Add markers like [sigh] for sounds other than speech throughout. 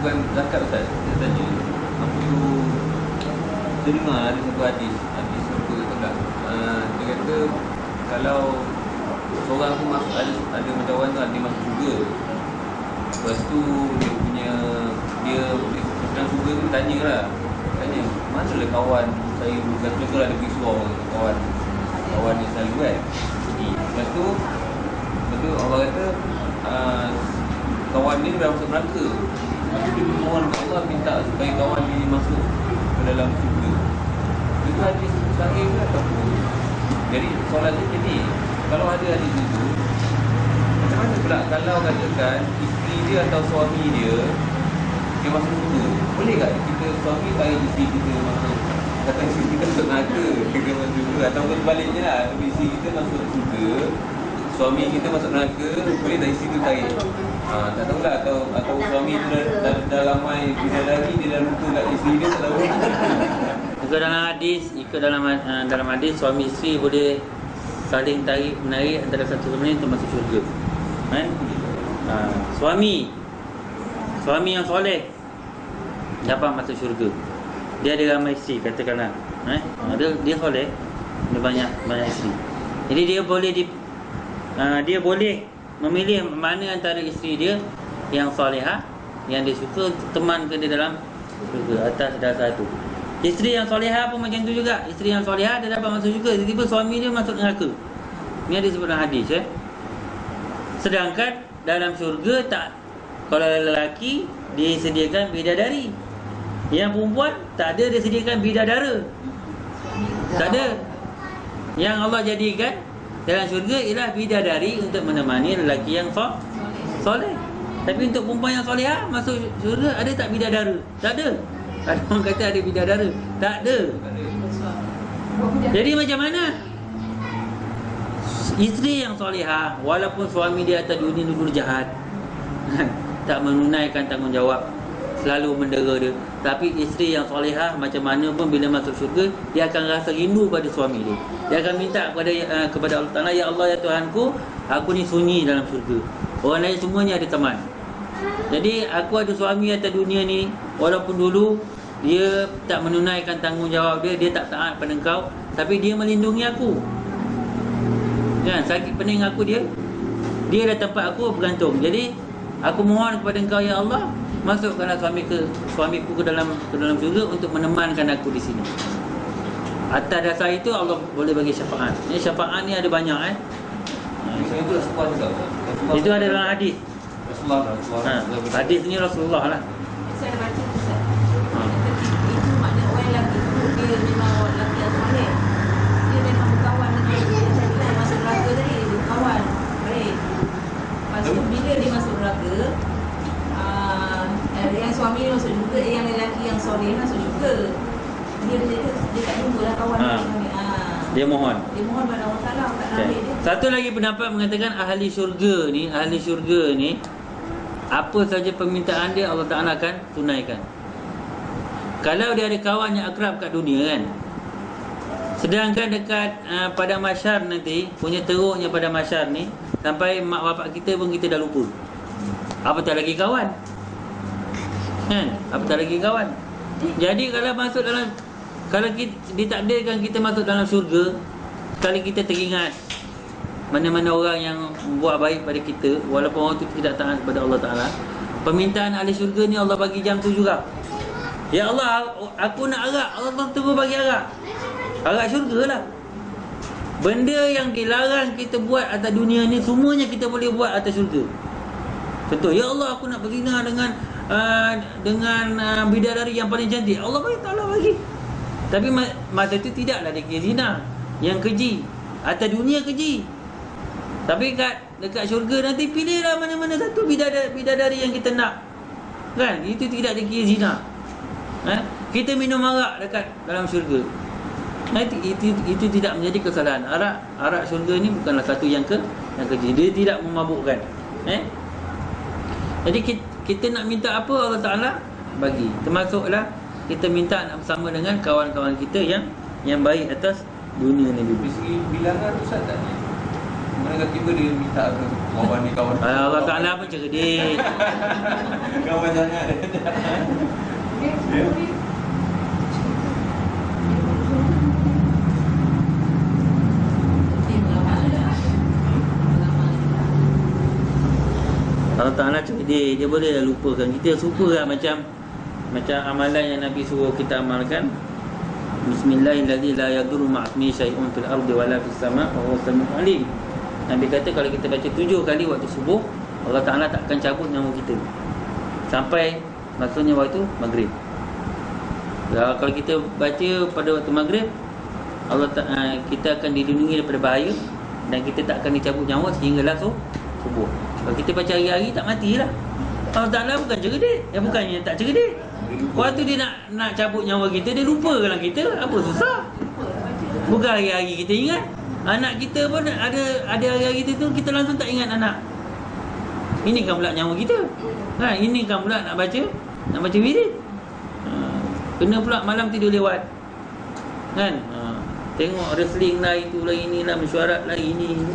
bukan zakat Ustaz. Saya tanya Apa tu dengar ada satu hadis? Hadis apa uh, Dia kata Kalau Seorang tu masuk ada, ada macam tu Dia masuk juga Lepas tu Dia punya Dia Dia sedang suka tu tanya lah. Tanya Mana lah kawan Saya bukan tu lah Dia pergi suruh Kawan Kawan dia selalu kan? Lepas tu Lepas tu Allah kata uh, Kawan dia dah masuk neraka Lepas dia mohon kepada Allah Minta supaya kawan dia masuk Ke dalam syurga Itu hadis sahih ke ataupun Jadi soalan dia jadi Kalau ada hadis itu Macam mana pula Kalau katakan Isteri dia atau suami dia Dia masuk syurga Boleh tak kita suami tahu isteri kita masuk? Kata isteri kita masuk neraka Kita masuk syurga Ataupun sebaliknya lah. Isteri kita masuk syurga Suami kita masuk neraka Boleh tak isteri tu tarik Ha, tak tahulah atau atau suami tu dah, dah, dah lamai bidadari dia dah lupa kat isteri dia tak tahu. [laughs] Ikut dalam hadis, ikut dalam uh, dalam hadis suami isteri boleh saling tarik menarik antara satu sama lain untuk masuk syurga. Kan? Uh, suami suami yang soleh dapat masuk syurga. Dia ada ramai isteri katakanlah. Eh? Uh, dia dia soleh, dia banyak banyak isteri. Jadi dia boleh di uh, dia boleh memilih mana antara isteri dia yang solehah yang dia suka teman ke dia dalam syurga atas dasar itu. Isteri yang solehah pun macam tu juga. Isteri yang solehah dia dapat masuk syurga. Tiba-tiba suami dia masuk neraka. Ini ada sebut dalam hadis eh. Sedangkan dalam syurga tak kalau lelaki dia sediakan bidadari. Yang perempuan tak ada dia sediakan bidadara. Tak ada. Yang Allah jadikan dalam syurga ialah bidadari untuk menemani lelaki yang so, soleh. Tapi untuk perempuan yang solehah masuk syurga ada tak bidadara? Tak ada. Ada orang kata ada bidadara. Tak ada. Jadi macam mana? Isteri yang solehah walaupun suami dia atas dunia dulu jahat [laughs] tak menunaikan tanggungjawab selalu mendera dia. Tapi isteri yang solehah macam mana pun bila masuk syurga dia akan rasa rindu pada suami dia. Dia akan minta kepada uh, kepada Allah Taala ya Allah ya Tuhanku aku ni sunyi dalam syurga. Orang lain semuanya ada teman. Jadi aku ada suami atas dunia ni walaupun dulu dia tak menunaikan tanggungjawab dia dia tak taat pada engkau tapi dia melindungi aku. Kan? Sakit pening aku dia dia dah tempat aku bergantung. Jadi aku mohon kepada engkau ya Allah masukkanlah suami ke suamiku ke dalam ke dalam syurga untuk menemankan aku di sini. Atas dasar itu Allah boleh bagi syafaat. Ini syafaat ni ada banyak eh. Itu Rasulullah juga. Rasulullah Itu ada dalam hadis. Rasulullah Rasulullah. Ha, hadis ni Rasulullah lah. Saya baca Ustaz. Ha. Itu makna orang lelaki tu dia memang orang lelaki yang soleh. Dia memang berkawan dengan dia. Dia cakap dia masuk neraka tadi, dia berkawan. Baik. Lepas tu bila dia masuk neraka, suami dia masuk juga, eh, yang lelaki yang soleh masuk juga. Dia dia, dia, dia tak jumpa lah kawan Ha. dia. dengan dia. Dia mohon. Dia mohon pada Allah Ta'ala tak Okay. ambil dia. Satu lagi pendapat mengatakan ahli syurga ni, ahli syurga ni apa saja permintaan dia Allah Taala akan tunaikan. Kalau dia ada kawan yang akrab kat dunia kan. Sedangkan dekat uh, pada masyar nanti punya teruknya pada masyar ni sampai mak bapak kita pun kita dah lupa. Apatah lagi kawan. Kan? Apatah lagi kawan. Jadi kalau masuk dalam kalau kita, ditakdirkan kita masuk dalam syurga Sekali kita teringat Mana-mana orang yang buat baik pada kita Walaupun orang tu tidak taat kepada Allah Ta'ala Permintaan ahli syurga ni Allah bagi jam tu juga Ya Allah aku nak arak Allah terus bagi arak Arak syurga lah Benda yang dilarang kita buat atas dunia ni Semuanya kita boleh buat atas syurga Contoh Ya Allah aku nak berzina dengan uh, Dengan uh, bidadari yang paling cantik. Allah bagi Ta'ala bagi. Tapi ma- masa itu tidaklah dia zina. Yang keji. Atas dunia keji. Tapi kat dekat syurga nanti Pilihlah mana-mana satu bidadari, bidadari yang kita nak. Kan? Itu tidak dikira zina. Eh? Kita minum arak dekat dalam syurga. Nanti itu, itu tidak menjadi kesalahan. Arak arak syurga ni bukanlah satu yang ke yang keji. Dia tidak memabukkan. Eh? Jadi kita, kita nak minta apa Allah Ta'ala Bagi Termasuklah kita minta nak bersama dengan kawan-kawan kita yang yang baik atas dunia ni. Dari segi bilangan tu Ustaz tak ni? Mana tiba dia minta ke Kawan ni kawan. Ah, Allah Ta'ala pun cerdik [laughs] Kawan sangat. Ya. Ini pengalaman lah. Pengalaman. Allah Ta'ala cerdik Dia boleh dah lupakan. Kita suka lah macam Macam amalan yang Nabi suruh kita amalkan. Bismillahirrahmanirrahim. La yaduru ma'asmi syai'un fil ardi wala fis sama' Wa huwa sami'un alim Nabi kata kalau kita baca tujuh kali waktu subuh Allah Ta'ala tak akan cabut nyawa kita. Sampai Maksudnya waktu maghrib. Ya, Kalau kita baca pada waktu maghrib Allah ta- uh, kita akan dilindungi daripada bahaya dan kita tak akan dicabut nyawa sehinggalah su- subuh. Kalau kita baca hari-hari tak matilah. Allah Taala bukan cerdik. Ya bukannya tak cerdik. Waktu dia nak nak cabut nyawa kita dia lupakan kita. Apa susah? Bukan hari-hari kita ingat. Anak kita pun ada ada hari-hari kita tu kita langsung tak ingat anak. Ini kan pula nyawa kita. Ha, ini kan pula nak baca nak baca wirid. Ha, kena pula malam tidur lewat. Kan? Ha, tengok wrestling lah itulah inilah mesyuarat lah ini. ini.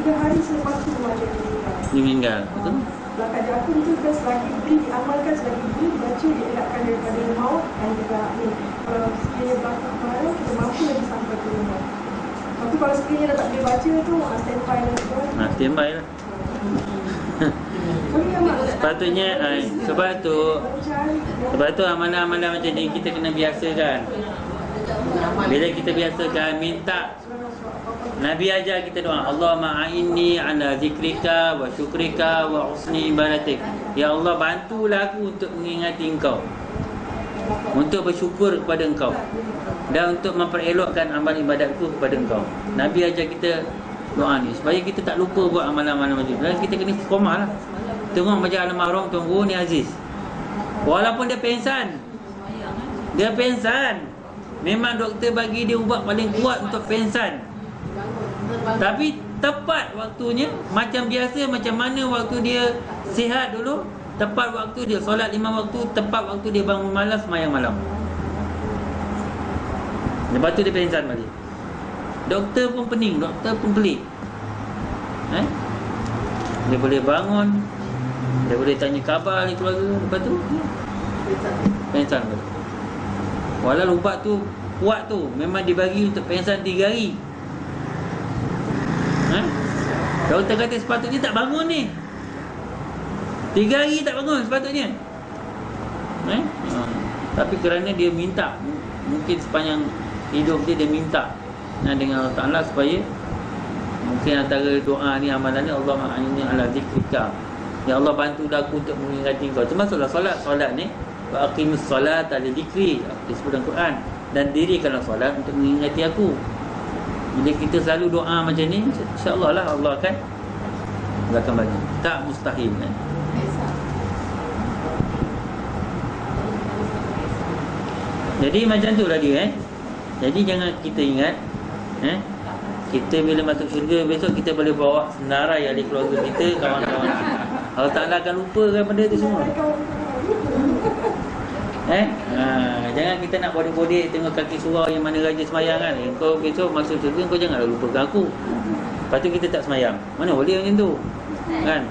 tiga hari selepas tu macam dia meninggal Dia meninggal. Betul? Belakang akun tu kan selagi beri diamalkan selagi beri dibaca dielakkan daripada maut dan juga ni kalau sekiranya belakang kemarin kita mampu lagi sampai ke rumah. Tapi kalau sekiranya tak boleh baca tu ah, standby lah tu. Ha, standby lah. Tapi memang [laughs] Sepatutnya eh, sebab tu sebab tu amalan-amalan macam ni kita kena biasakan. Bila kita biasakan minta Nabi ajar kita doa Allah ma'inni ala zikrika wa syukrika wa husni ibadatik. Ya Allah bantulah aku untuk mengingati engkau. Untuk bersyukur kepada engkau. Dan untuk memperelokkan amal ibadatku kepada engkau. Nabi ajar kita doa ni Supaya kita tak lupa buat amalan-amalan macam tu Dan kita kena istiqomah lah. Tengok macam Al-Mahrum tunggu ni Aziz. Walaupun dia pensan? Dia pensan. Memang doktor bagi dia ubat paling kuat untuk pensan Tapi tepat waktunya Macam biasa macam mana waktu dia sihat dulu Tepat waktu dia solat lima waktu Tepat waktu dia bangun malam semayang malam. Lepas tu dia pensan balik. Doktor pun pening, doktor pun pelik. Eh? Dia boleh bangun Dia boleh tanya khabar ni keluarga Lepas tu Pensan balik. Walau ubat tu kuat tu Memang dibagi untuk pensan 3 hari ha? Doktor kata sepatutnya tak bangun ni. 3 hari tak bangun sepatutnya. Eh? ha. Tapi kerana dia minta Mungkin sepanjang hidup dia dia minta. Nah, Dengan Allah Ta'ala supaya Mungkin antara doa ni amalan ni Allah ma'ini ala zikrika. Ya Allah bantulah aku untuk mengingati kau. Termasuklah solat Solat ni Wa aqimus solat ala zikri. Disebut dalam Quran. Dan dirikanlah solat untuk mengingati aku Bila kita selalu doa macam ni InsyaAllah lah Allah akan Allah akan bagi. Tak mustahil kan. Jadi macam tu dia eh. Jadi jangan kita ingat eh. Kita bila masuk syurga besok kita boleh bawa senarai ahli keluarga kita kawan-kawan. Allah Ta'ala akan lupakan benda tu semua Eh? Ha, Jangan kita nak bodek-bodek Tengok kaki surau yang mana raja semayang kan. Eh, Kau besok masuk syurga Kau janganlah lupakan aku. Lepas tu kita tak semayang. Mana boleh macam tu? Kan